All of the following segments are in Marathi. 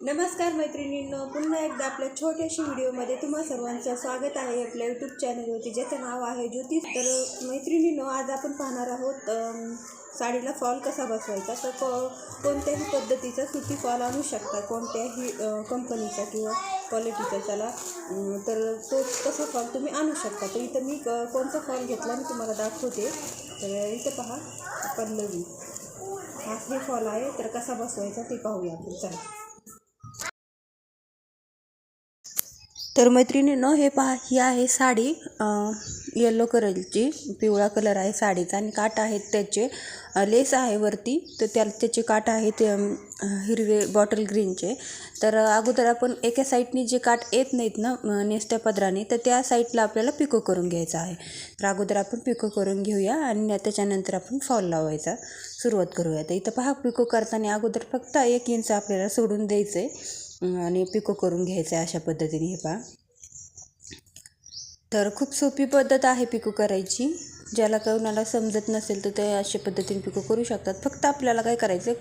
नमस्कार मैत्रिणींनो पुन्हा एकदा आपल्या छोट्याशा व्हिडिओमध्ये तुम्हा सर्वांचं स्वागत आहे आपल्या यूट्यूब चॅनलवरती ज्याचं नाव आहे ज्योतिष तर मैत्रिणींनो आज आपण पाहणार आहोत साडीला फॉल कसा बसवायचा तर को कोणत्याही पद्धतीचा सुती फॉल आणू शकता कोणत्याही कंपनीचा किंवा क्वालिटीचा त्याला तर तो तसा फॉल तुम्ही आणू शकता. तर इथं मी क- कोणता फॉल घेतला मी तुम्हाला दाखवते. तर इथं पहा पल्लवी हा हे फॉल आहे. तर कसा बसवायचा ते पाहूया आपण. चालेल तर मैत्रिणीनं हे पहा ही आहे साडी येलो कलरची पिवळा कलर आहे साडीचा आणि काट आहेत त्याचे. लेस आहे वरती तर त्या त्याचे काट आहेत हिरवे बॉटल ग्रीनचे तर अगोदर आपण एका साईडनी जे काट येत नाहीत ना नेसत्या पदराने तर त्या साईडला आपल्याला पिको करून घ्यायचं आहे. तर अगोदर आपण पिको करून घेऊया आणि त्याच्यानंतर आपण फॉल लावायचा सुरुवात करूया. तर इथं पहा पिको करताना अगोदर फक्त एक इंच आपल्याला सोडून द्यायचं आहे आणि पिको करून घ्यायचं आहे अशा पद्धतीने हे पहा. तर खूप सोपी पद्धत आहे पिको करायची. ज्याला कोणाला समजत नसेल तर ते अशा पद्धतीने पिको करू शकतात. फक्त आपल्याला काय करायचं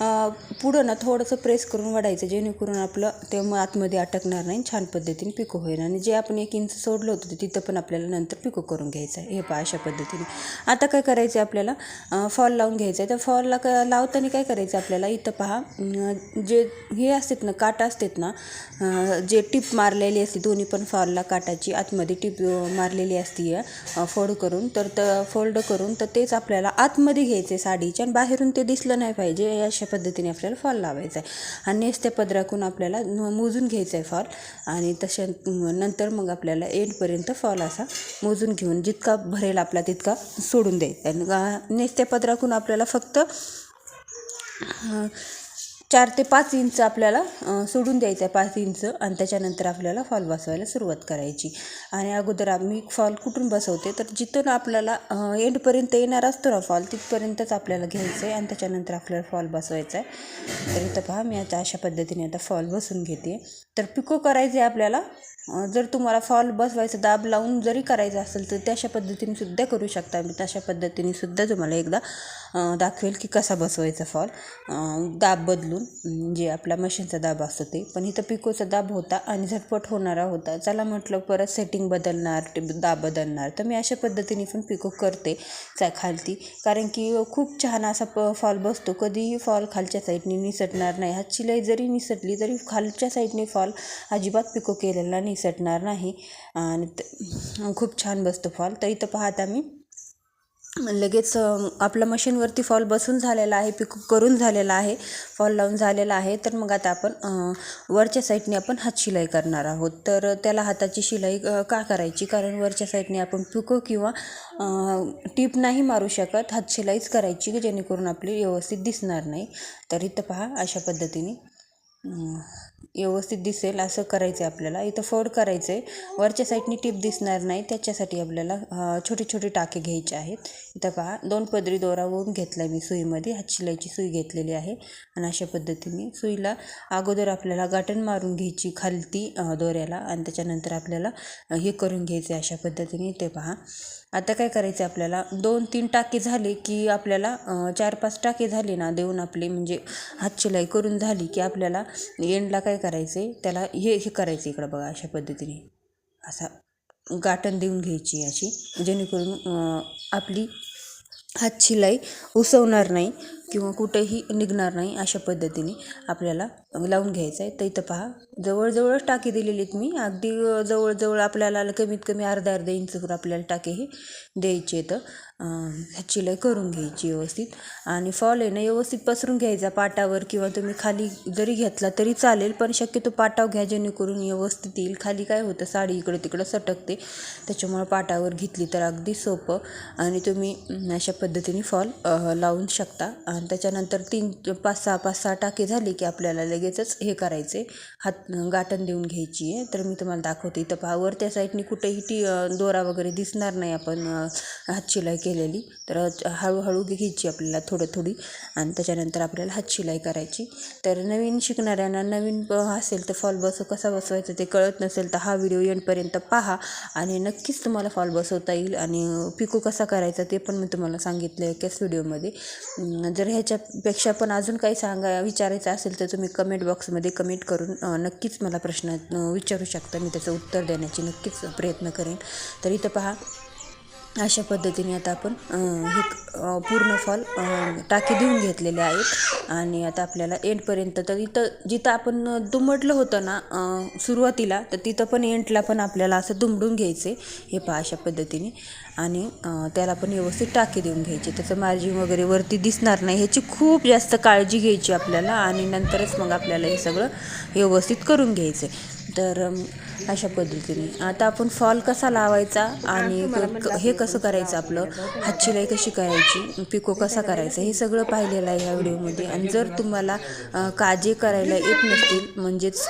पुढं ना थोडंसं प्रेस करून वाढायचं जेणेकरून आपलं ते मग आतमध्ये अटकणार नाही छान पद्धतीने पिको होईल. आणि जे आपण एक इंच सोडलं होतं ते तिथं पण आपल्याला नंतर पिको करून घ्यायचं आहे. हे पहा अशा पद्धतीने. आता काय करायचं आहे आपल्याला फॉल लावून घ्यायचं आहे तर फॉलला क लावताना काय करायचं आपल्याला? इथं पहा जे हे असतात ना काटा असतात ना जे टिप मारलेली असते दोन्ही पण फॉलला काटाची आतमध्ये टिप मारलेली असते फोल्ड करून. तर फोल्ड करून तर तेच आपल्याला आतमध्ये घ्यायचे साडीच्या आणि बाहेरून ते दिसलं नाही पाहिजे अशा पद्धतीने आपल्याला फॉल लावायचा आहे आणि नेसत्या पदराकून आपल्याला मोजून घ्यायचा आहे फॉल आणि तशा नंतर मग आपल्याला एंडपर्यंत फॉल असा मोजून घेऊन जितका भरेल आपला तितका सोडून द्यायचा. आहे गा- नेसत्या पदराकून आपल्याला फक्त चार ते पाच इंच आपल्याला सोडून द्यायचं आहे पाच इंच आणि त्याच्यानंतर आपल्याला फॉल बसवायला सुरुवात करायची. आणि अगोदर आम्ही फॉल कुठून बसवते तर जिथून आपल्याला एंडपर्यंत येणार असतो ना फॉल तिथपर्यंतच आपल्याला घ्यायचं आहे आणि त्याच्यानंतर आपल्याला फॉल बसवायचा आहे. तर इथं पहा मी आता अशा पद्धतीने आता फॉल बसून घेते. तर पिको करायचे आहे आपल्याला जर तुम्हाला फॉल बसवायचा दाब लावून जरी करायचं असेल तर त्याशा पद्धतीने सुद्धा करू शकता मी तशा पद्धतीने सुद्धा तुम्हाला एकदा दाखवेल की कसा बसवायचा फॉल. दाब बदलून. अं, जे आपला मशीनचा दाब असतो ते. पण इथं पिकोचा दाब होता आणि झटपट होणारा होता. चला म्हटलं परत सेटिंग बदलणार दाब बदलणार. तर मी अशा पद्धतीने पण पिको करते चा खालती. कारण की खूप छान असा प फॉल बसतो. कधीही फॉल खालच्या साईडने निसटणार नाही. हा शिलाई जरी निसटली तरी खालच्या साईडने फॉल अजिबात पिको केलेला निसटणार नाही. आणि त- खूप छान बसतो फॉल. तर इथं पाहता मी. लगेच आपल्या आपलं मशीनवरती फॉल बसून झालेला आहे पिको करून झालेला आहे फॉल लावून झालेला आहे तर मग आता आपण वरच्या साईडने आपण हात शिलाई करणार आहोत. तर त्याला हाताची शिलाई का करायची? कारण वरच्या साईडने आपण पिको किंवा टीप नाही मारू शकत हात शिलाईच करायची की जेणेकरून आपली व्यवस्थित दिसणार नाही. तर इथं पहा अशा पद्धतीने व्यवस्थित दिसेल असं करायचं आहे आपल्याला. इथं फोल्ड करायचं आहे वरच्या साईडनी टीप दिसणार नाही. त्याच्यासाठी आपल्याला छोटे छोटे टाके घ्यायचे आहेत. इथं पहा दोन पदरी दोरा ओवून घेतला मी सुईमध्ये. हात शिलाईची सुई घेतलेली आहे. आणि अशा पद्धतीने सुईला अगोदर आपल्याला गाठण मारून घ्यायची खालती दोऱ्याला. आणि त्याच्यानंतर आपल्याला हे करून घ्यायचं आहे अशा पद्धतीने. ते पहा आता काय करायचं आपल्याला? दोन तीन टाके झाले की आपल्याला चार पाच टाके झाले ना देऊन आपले म्हणजे हातशिलाई करून झाली की आपल्याला एंडला काय करायचं आहे त्याला हे हे करायचं इकडं बघा अशा पद्धतीने. असा गाठण देऊन घ्यायची अशी जेणेकरून आपली हातशिलाई उसवणार नाही. किंवा कुठेही निघणार नाही अशा पद्धतीने आपल्याला लावून घ्यायचं आहे. तर इथं पहा जवळजवळच टाके दिलेली आहेत मी. अगदी जवळजवळ आपल्याला कमीत कमी अर्धा अर्धा इंचवर आपल्याला टाके हे द्यायचे आहेत. ह्याची लय करून घ्यायची व्यवस्थित. आणि फॉल आहे ना व्यवस्थित पसरून घ्यायचा पाटावर किंवा तुम्ही खाली जरी घेतला तरी चालेल पण शक्यतो पाटाव घ्या जेणेकरून व्यवस्थित येईल. खाली काय होतं साडी इकडं तिकडं सटकते. त्याच्यामुळं पाटावर घेतली तर अगदी सोपं. आणि तुम्ही अशा पद्धतीने फॉल लावून शकता. आणि त्याच्यानंतर तीन पाच सहा पाच सहा टाके झाले की आपल्याला लगेचच हे करायचे. हात गाठण देऊन घ्यायची आहे. तर मी तुम्हाला दाखवते. इथं पहा वर त्या साईडनी कुठेही टी दोरा वगैरे दिसणार नाही आपण हातशिलाई केलेली. तर हळूहळू घ्यायची आपल्याला थोडं थोडी आणि त्याच्यानंतर आपल्याला हात शिलाई करायची. तर नवीन शिकणाऱ्यांना नवीन असेल तर फॉल बसव कसा बसवायचा ते कळत नसेल तर हा व्हिडिओ एंडपर्यंत पहा आणि नक्कीच तुम्हाला फॉल बसवता येईल. आणि पिको कसा करायचा ते पण मी तुम्हाला सांगितलं एकाच व्हिडिओमध्ये. जर ह्याच्यापेक्षा पण अजून काही सांगा विचारायचं असेल तर तुम्ही कमेंट बॉक्समध्ये कमेंट करून नक्कीच मला प्रश्न विचारू शकता. मी त्याचं उत्तर देण्याची नक्कीच प्रयत्न करेन. तर इथं पहा अशा पद्धतीने आता आपण हे पूर्ण फॉल टाकी देऊन घेतलेले आहेत. आणि आता आपल्याला एंडपर्यंत तर इथं जिथं आपण दुमडलं होतं ना सुरुवातीला तर तिथं पण एंडला पण आपल्याला असं दुमडून घ्यायचे. हे पहा अशा पद्धतीने. आणि त्याला पण व्यवस्थित टाकी देऊन घ्यायची. त्याचं मार्जिन वगैरे वरती दिसणार नाही. ह्याची खूप जास्त काळजी घ्यायची आपल्याला. आणि नंतरच मग आपल्याला हे सगळं व्यवस्थित करून घ्यायचं. तर अशा पद्धतीने. आता आपण फॉल कसा लावायचा आणि हे कसं करायचं आपलं? हातशिलाई कशी करायची? पिको कसा करायचा? हे सगळं पाहिलेलं आहे ह्या व्हिडिओमध्ये. आणि जर तुम्हाला काजे करायला येत नसतील म्हणजेच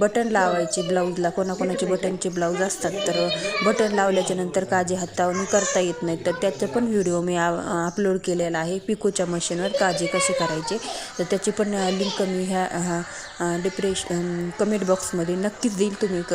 बटन लावायचे ब्लाऊजला कोणाकोणाचे बटनचे ब्लाऊज असतात तर बटन लावल्याच्या नंतर काजे हातावरून करता येत नाहीत तर त्याचं पण व्हिडिओ मी अपलोड केलेला आहे. पिकोच्या मशीनवर काजे कसे करायचे? तर त्याची पण लिंक मी ह्या डिप्रेशन कमेंट बॉक्समध्ये नक्कीच देईल तुम्ही क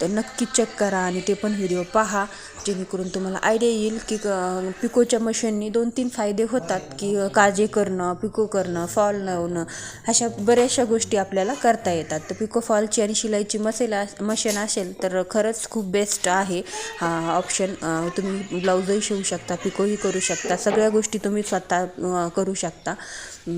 तर नक्की चेक करा आणि ते पण व्हिडिओ पहा. जेणेकरून तुम्हाला आयडिया येईल की क- पिकोच्या मशीननी दोन तीन फायदे होतात की काजे करणं पिको करणं फॉल लावणं अशा बऱ्याचशा गोष्टी आपल्याला करता येतात. तर पिको फॉलची आणि शिलाईची मसेल मशीन असेल तर खरंच खूप बेस्ट आहे. हा ऑप्शन तुम्ही ब्लाऊजही शिवू शकता पिकोही करू शकता सगळ्या गोष्टी तुम्ही स्वतः करू शकता.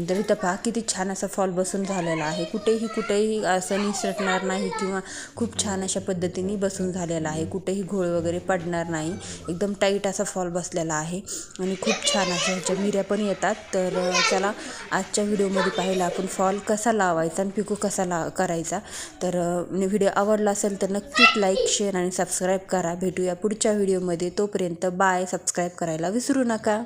तर इथं पहा किती छान असा फॉल बसून झालेला आहे. कुठेही कुठेही असं निसटणार नाही किंवा खूप छान अशा पद्धती पद्धतीने बसून झालेला आहे. कुठेही घोळ वगैरे पडणार नाही. एकदम टाईट असा फॉल बसलेला आहे. आणि खूप छान अशा ह्याच्या मिऱ्या पण येतात. तर त्याला आजच्या व्हिडिओमध्ये पाहिला आपण फॉल कसा लावायचा आणि पिको कसा ला करायचा. तर व्हिडिओ आवडला असेल तर नक्कीच लाईक शेअर आणि सबस्क्राईब करा. भेटूया पुढच्या व्हिडिओमध्ये. तोपर्यंत बाय. सबस्क्राईब करायला विसरू नका.